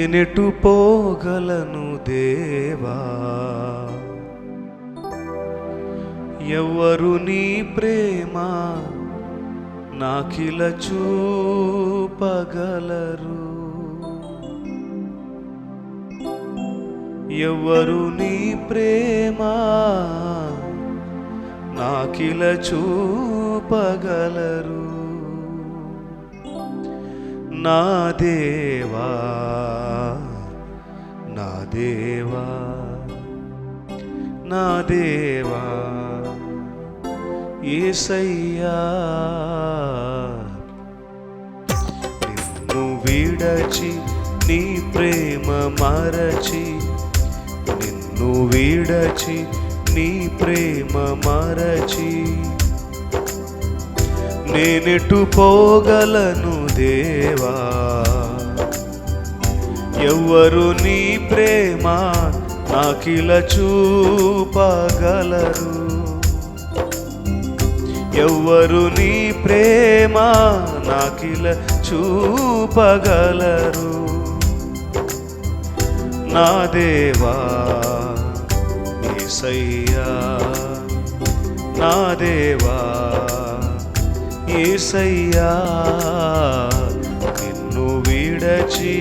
నేనెటు పోగలను దేవా. ఎవ్వరు నీ ప్రేమ నాకిల చూపగలరు. ఎవ్వరు నీ ప్రేమ నాకిల చూపగలరు. నా దేవా. దేవా నా దేవా ఏసయ్యా నిన్ను విడచి నీ ప్రేమ మరచి నిన్ను విడచి నీ ప్రేమ మరచి నేనెటు పోగలను దేవా ఎవ్వరు నీ ప్రేమ నాకిల చూపగలరు. ఎవ్వరు నీ ప్రేమ నాకిల చూపగలరు. నా దేవా ఏసయ్యా నా దేవా ఏసయ్యా నిన్ను విడచి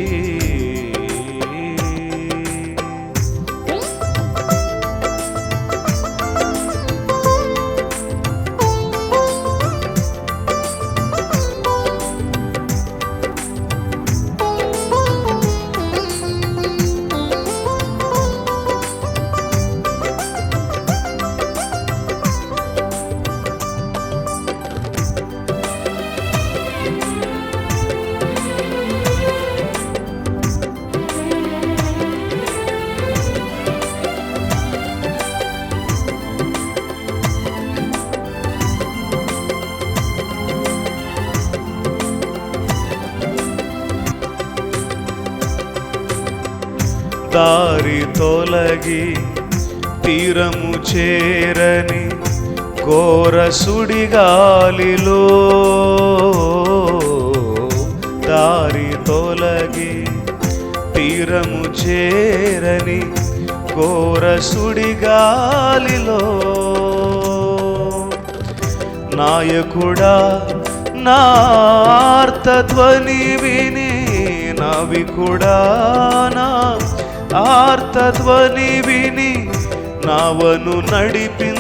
దారి తొలగి తీరము చేరని ఘోర సుడిగాలిలో దారి తొలగి తీరము చేరని ఘోర సుడిగాలిలో నాయకుడా నార్తధ్వని విని కూడా నా ఆర్తధ్వని విని నావను నడిపించినావే.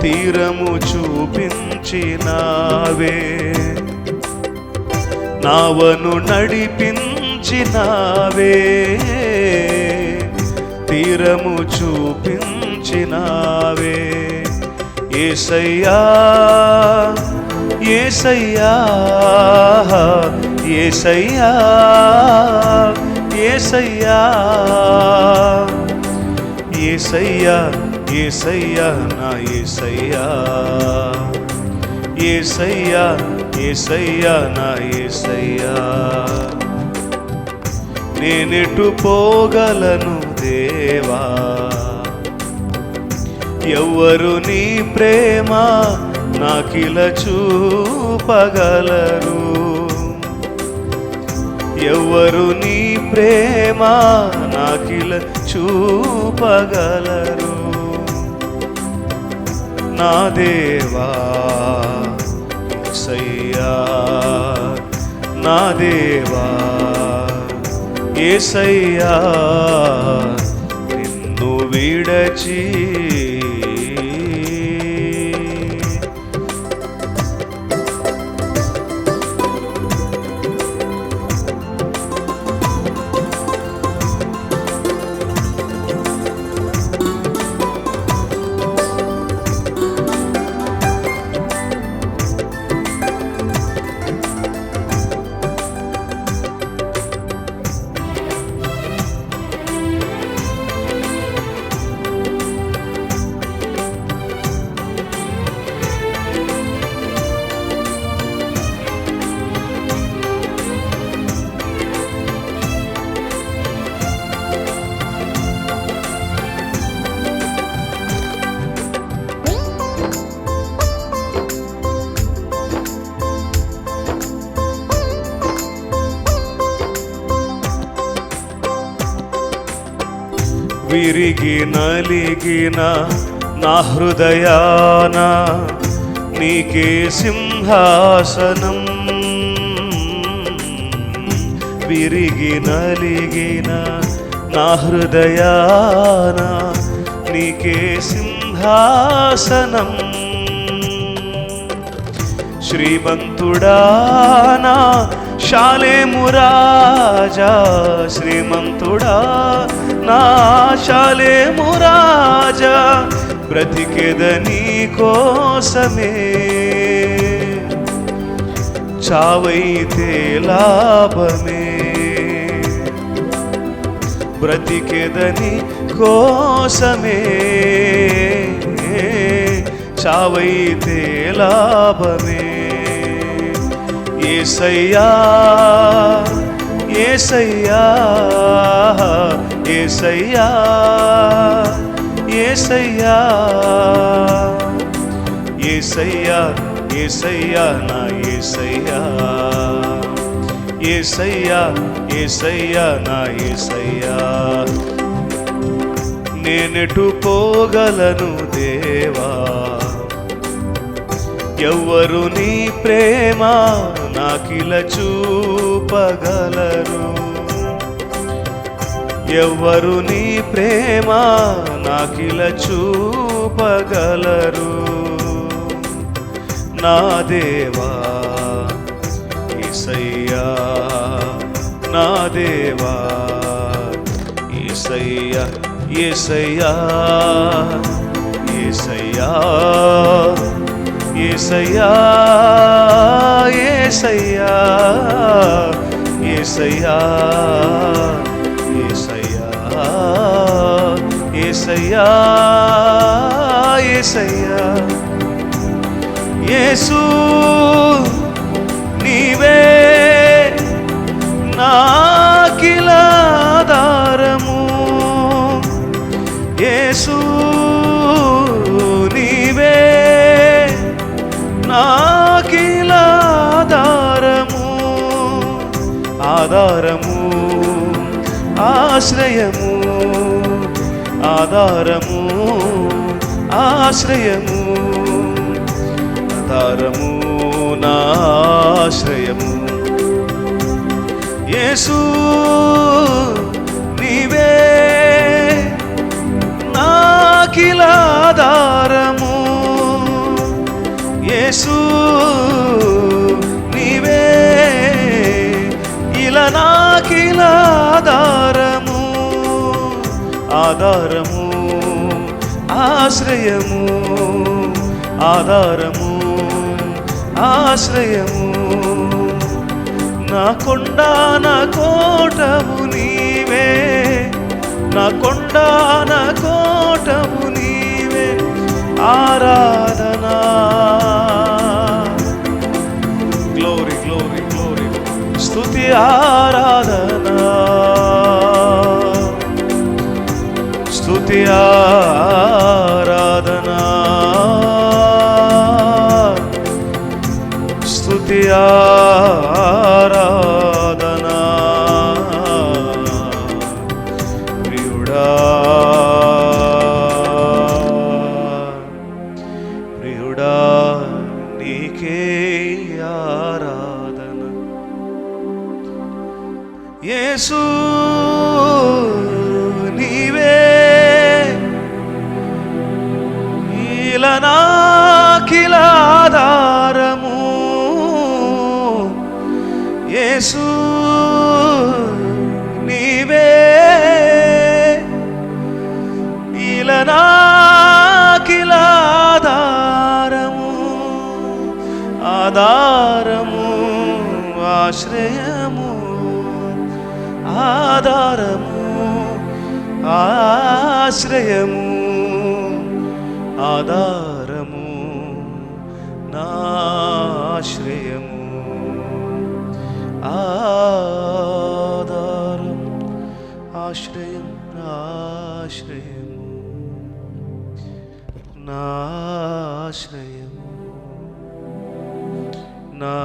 తీరము చూపించినావే. నావను నడిపించినావే. తీరము చూపించినావే. ఏసయ్యా ఏసయ్యా ఏసయ్యా ఏసయ్యా ఏసయ్యా ఏసయ్యా నా ఏసయ్యా ఏసయ్యా ఏసయ్యా నా ఏసయ్యా. నేనెటు పోగలను దేవా ఎవ్వరు నీ ప్రేమ నాకిల చూపగలరు ఎవరు నీ ప్రేమ నాకిల చూపగలరు? నా దేవా ఏసయ్యా నా దేవా ఏసయ్యా నిన్ను విడచి విరిగి నలిగిన నా హృదయాన నీకే సింహాసనం. విరిగి నలిగిన నా హృదయాన నీకే సింహాసనం. శ్రీమంతుడా శాలేము రాజా శ్రీమంతుడా. నా శాలేము రాజా బ్రతికెదని కోసమే. చావైతే లాభమే. బ్రతికెదని కోసమే. చావైతే లాభమే. ఏసయ్యా ఏసయ్యా ఏసయ్యా ఏసయ్యా ఏసయ్యా ఏసయ్యా నా ఏసయ్యా ఏసయ్యా ఏసయ్యా నా ఏసయ్యా. నేనెటు పోగలను దేవా ఎవ్వరు నీ ప్రేమ నాకిల చూపగలరు ఎవ్వరు నీ ప్రేమ నాకిల చూపగలరు. నా దేవా ఈసయ్యా నా దేవా ఈసయ్యా ఏసయ్యా ఏసయ్యా ఏసయ్యా ఏసయ్యా ఏసయ్యా ఏసయ్యా ఏసయ్యా ఏసయ్యా. యేసు ఆధారము ఆశ్రయము ఆధారము ఆశ్రయము ఆధారము నా ఆశ్రయము. యేసు ఆశ్రయము ఆధారము ఆశ్రయము. నా కొండ నా కోటము నీవే నా కొండ నా కోటము నీవే ఆరాధనా. గ్లోరీ గ్లోరీ గ్లోరీ స్తుతి ఆరాధనా. స్తుతి ఆ ఇలనాకిలాధారము యేసు నీవే ఇలనాకిలాధారము ఆధారము ఆశ్రయము ఆధారము ఆశ్రయము. ఆధారము నాశ్రయము ఆధారం ఆశ్రయం ఆశ్రయము. నాశ్రయము నా